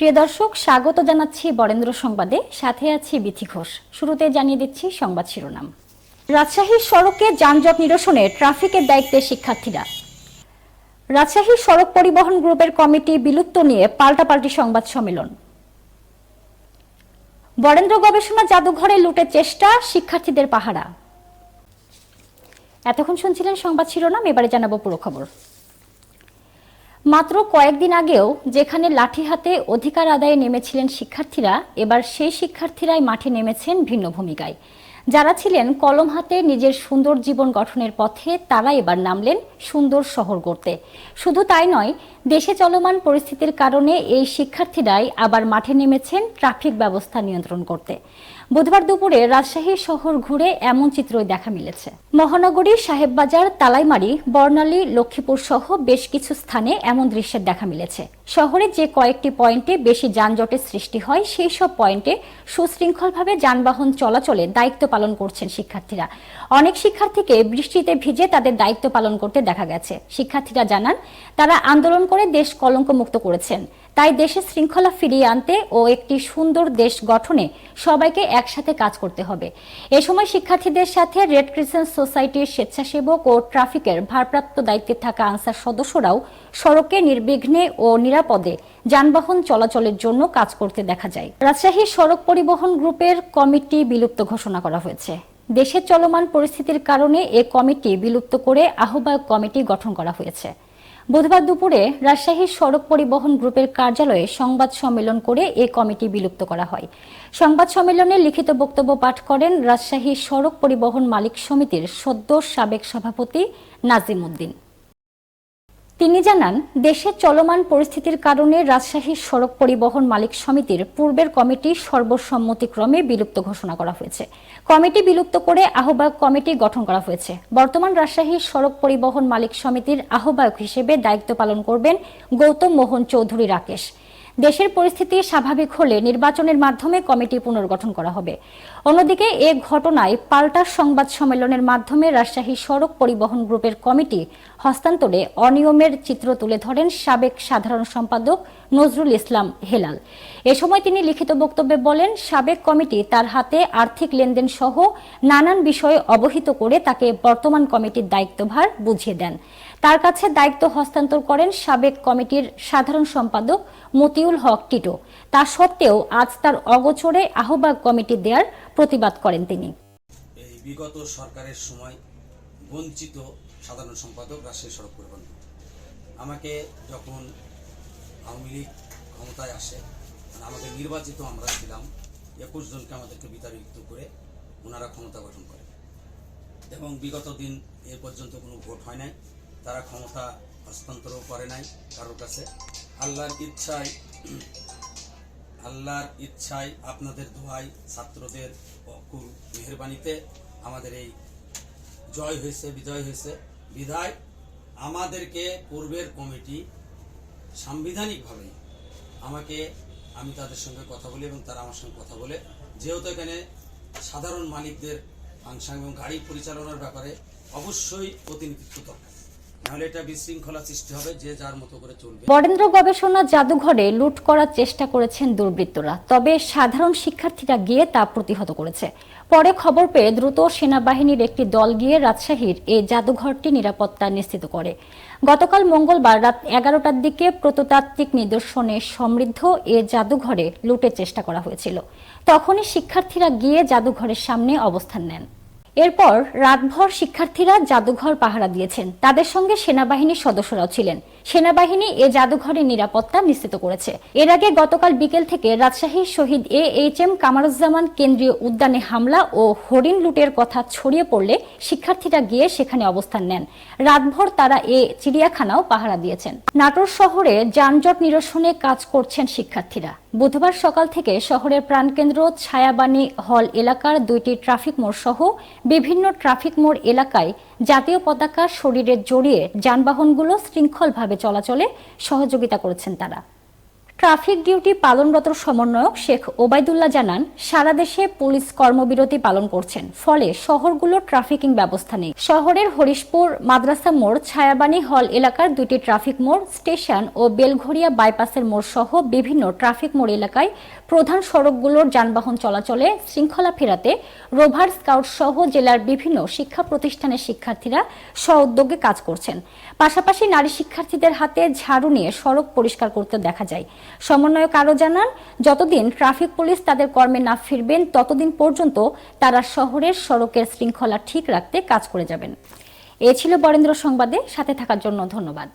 প্রিয় দর্শক, স্বাগত জানাচ্ছি বরেন্দ্র সংবাদে। সাথে আছি বিথি ঘোষ। শুরুতে জানিয়ে দিচ্ছি সংবাদ শিরোনাম। রাজশাহীর সড়কে যানজট নিরসনে ট্রাফিকের দায়িত্বে শিক্ষার্থীরা। রাজশাহী সড়ক পরিবহন গ্রুপের কমিটি বিলুপ্ত নিয়ে পাল্টাপাল্টি সংবাদ সম্মেলন। বরেন্দ্র গবেষণা জাদুঘরে লুটের চেষ্টা, শিক্ষার্থীদের পাহারা। এতক্ষণ শুনছিলেন সংবাদ শিরোনাম, এবারে জানাব পুরো খবর। মাত্র কয়েকদিন আগেও যেখানে লাঠি হাতে অধিকার আদায়ে নেমেছিলেন শিক্ষার্থীরা, এবার সেই শিক্ষার্থীরাই মাঠে নেমেছেন ভিন্ন ভূমিকায়। যারা ছিলেন কলম হাতে নিজের সুন্দর জীবন গঠনের পথে, তারা এবার নামলেন সুন্দর শহর গড়তে। শুধু তাই নয় দেশে চলমান পরিস্থিতির কারণে এই শিক্ষার্থীরাই আবার মাঠে নেমেছেন ট্রাফিক ব্যবস্থা নিয়ন্ত্রণ করতে। বুধবার দুপুরে রাজশাহী শহর ঘুরে এমন চিত্রই দেখা মিলেছে। মহানগরী সাহেববাজার, তালাইমারি, বর্ণালী, লক্ষ্মীপুর সহ বেশ কিছু স্থানে এমন দৃশ্যের দেখা মিলেছে। শহরে যে কয়েকটি পয়েন্টে বেশি যানজটের সৃষ্টি হয়, সেই সব পয়েন্টে সুশৃঙ্খলভাবে যানবাহন চলাচলে দায়িত্ব পালন করছেন শিক্ষার্থীরা। অনেক শিক্ষার্থীকে বৃষ্টিতে ভিজে তাদের দায়িত্ব পালন করতে দেখা গেছে। শিক্ষার্থীরা জানান, তারা আন্দোলন করে দেশ কলঙ্কমুক্ত করেছেন। তাই দেশে শৃঙ্খলা ফিরিয়ে আনতে ও একটি সুন্দর দেশ গঠনে সবাইকে একসাথে কাজ করতে হবে। এ সময় শিক্ষার্থীদের সাথে রেড ক্রিসেন্ট সোসাইটির স্বেচ্ছাসেবক ও ট্রাফিকের ভারপ্রাপ্ত দায়িত্বে থাকা আনসার সদস্যরাও সড়কে নির্বিঘ্নে ও নিরাপদে যানবাহন চলাচলের জন্য কাজ করতে দেখা যায়। রাজশাহী সড়ক পরিবহন গ্রুপের কমিটি বিলুপ্ত ঘোষণা করা হয়েছে। দেশের চলমান পরিস্থিতির কারণে এ কমিটি বিলুপ্ত করে আহ্বায়ক কমিটি গঠন করা হয়েছে। বুধবার দুপুরে রাজশাহী সড়ক পরিবহন গ্রুপের কার্যালয়ে সংবাদ সম্মেলন করে এ কমিটি বিলুপ্ত করা হয়। সংবাদ সম্মেলনে লিখিত বক্তব্য পাঠ করেন রাজশাহী সড়ক পরিবহন মালিক সমিতির সদ্য সাবেক সভাপতি নাজিম উদ্দিন। তিনি জানান দেশের চলমান পরিস্থিতির কারণে রাজশাহী সড়ক পরিবহন মালিক সমিতির পূর্বের কমিটি সর্বসম্মতিক্রমে বিলুপ্ত ঘোষণা করা হয়েছে। কমিটি বিলুপ্ত করে আহ্বায়ক কমিটি গঠন করা হয়েছে। বর্তমান রাজশাহী সড়ক পরিবহন মালিক সমিতির আহ্বায়ক হিসেবে দায়িত্ব পালন করবেন গৌতম মোহন চৌধুরী রাকেশ। দেশের পরিস্থিতি স্বাভাবিক হলে নির্বাচনের মাধ্যমে কমিটি পুনর্গঠন করা হবে। অন্যদিকে, এ ঘটনায় পাল্টা সংবাদ সম্মেলনের মাধ্যমে রাজশাহী সড়ক পরিবহন গ্রুপের কমিটি হস্তান্তরে অনিয়মের চিত্র তুলে ধরেন সাবেক সাধারণ সম্পাদক নজরুল ইসলাম হেলাল। এ সময় তিনি লিখিত বক্তব্যে বলেন, সাবেক কমিটি তার হাতে আর্থিক লেনদেন সহ নানান বিষয়ে অবহিত করে তাকে বর্তমান কমিটির দায়িত্বভার বুঝিয়ে দেন। তার কাছে দায়িত্ব হস্তান্তর করেন সাবেক কমিটির সাধারণ সম্পাদক মতিউল হক টিটো। তা সত্ত্বেও আজ তার অগোচরে আহ্বায়ক কমিটি দেওয়ার প্রতিবাদ করেন তিনি। এই বিগত সরকারের সময় বঞ্চিত সাধারণ সম্পাদক রাজশাহী সড়ক পরিবহন। আমাকে যখন আওয়ামী লীগ ক্ষমতায় আসে মানে আমাদের নির্বাচিত আমরা ছিলাম, একুশ জনকে আমাদেরকে বিতাড়িত করে ওনারা ক্ষমতা গঠন করে এবং বিগত দিন এ পর্যন্ত কোনো ভোট হয় নাই। তারা ক্ষমতা হস্তান্তরও করে নাই কারোর কাছে। আল্লাহর ইচ্ছায় আল্লাহর ইচ্ছায় আপনাদের দোয়াই ছাত্রদের অকুল মেহরবানিতে আমাদের এই জয় হয়েছে, বিজয় হয়েছে। বিধায় আমাদেরকে পূর্বের কমিটি সাংবিধানিকভাবে আমাকে, আমি তাদের সঙ্গে কথা বলি এবং তারা আমার সঙ্গে কথা বলে। যেহেতু এখানে সাধারণ মালিকদের ফাংশন এবং গাড়ি পরিচালনার ব্যাপারে অবশ্যই প্রতিনিধিত্ব দরকার। বরেন্দ্র গবেষণা জাদুঘরে লুট করার চেষ্টা করেছেন দুর্বৃত্তরা, তবে সাধারণ শিক্ষার্থীরা গিয়ে তা প্রতিহত করেছে। পরে খবর পেয়ে দ্রুত সেনাবাহিনীর একটি দল গিয়ে রাজশাহীর এই জাদুঘরটি নিরাপত্তা নিশ্চিত করে। গতকাল মঙ্গলবার রাত এগারোটার দিকে প্রত্নতাত্ত্বিক নিদর্শনে সমৃদ্ধ এ জাদুঘরে লুটের চেষ্টা করা হয়েছিল। তখনই শিক্ষার্থীরা গিয়ে জাদুঘরের সামনে অবস্থান নেন। এরপর রাতভর শিক্ষার্থীরা জাদুঘর পাহারা দিয়েছেন। তাদের সঙ্গে সেনাবাহিনীর সদস্যরাও ছিলেন। সেনাবাহিনী এ জাদুঘরের নিরাপত্তা নিশ্চিত করেছে। এর আগে গতকাল বিকেল থেকে রাজশাহীর Shaheed A H M Kamaruzzaman কেন্দ্রীয় উদ্যানে হামলা ও হরিণ লুটের কথা ছড়িয়ে পড়লে শিক্ষার্থীরা গিয়ে সেখানে অবস্থান নেন। রাতভর তারা এ চিড়িয়াখানাও পাহারা দিয়েছেন। নাটোর শহরে যানজট নিরসনে কাজ করছেন শিক্ষার্থীরা। বুধবার সকাল থেকে শহরের প্রাণকেন্দ্র ছায়াবাণী হল এলাকার দুইটি ট্রাফিক মোড় সহ বিভিন্ন ট্রাফিক মোড় এলাকায় জাতীয় পতাকা শরীরে জড়িয়ে যানবাহনগুলো শৃঙ্খলভাবে চলাচলে সহযোগিতা করেছেন তারা। ট্রাফিক ডিউটি পালনরত সমন্বয়ক শেখ ওবায়দুল্লাহ জানান, সারা দেশে পুলিশ কর্মবিরতি পালন করছেন। ফলে শহরগুলোর ট্রাফিকিং ব্যবস্থা নেই। শহরের হরিশপুর মাদ্রাসা মোড় ছায়াবানী হল এলাকার দুটি ট্রাফিক মোড়, স্টেশন ও বেলঘরিয়া বাইপাসের মোড় সহ বিভিন্ন ট্রাফিক মোড় এলাকায় প্রধান সড়কগুলোর যানবাহন চলাচলে শৃঙ্খলা ফেরাতে রোভার স্কাউট সহ জেলার বিভিন্ন শিক্ষা প্রতিষ্ঠানের শিক্ষার্থীরা স্বউদ্যোগে কাজ করছেন। পাশাপাশি নারী শিক্ষার্থীদের হাতে ঝাড়ু নিয়ে সড়ক পরিষ্কার করতে দেখা যায়। সমন্বয়ক আরও জানান, যতদিন ট্রাফিক পুলিশ তাদের কর্মে না ফিরবেন, ততদিন পর্যন্ত তারা শহরের সড়কের শৃঙ্খলা ঠিক রাখতে কাজ করে যাবেন। এ ছিল বরেন্দ্র সংবাদে, সাথে থাকার জন্য ধন্যবাদ।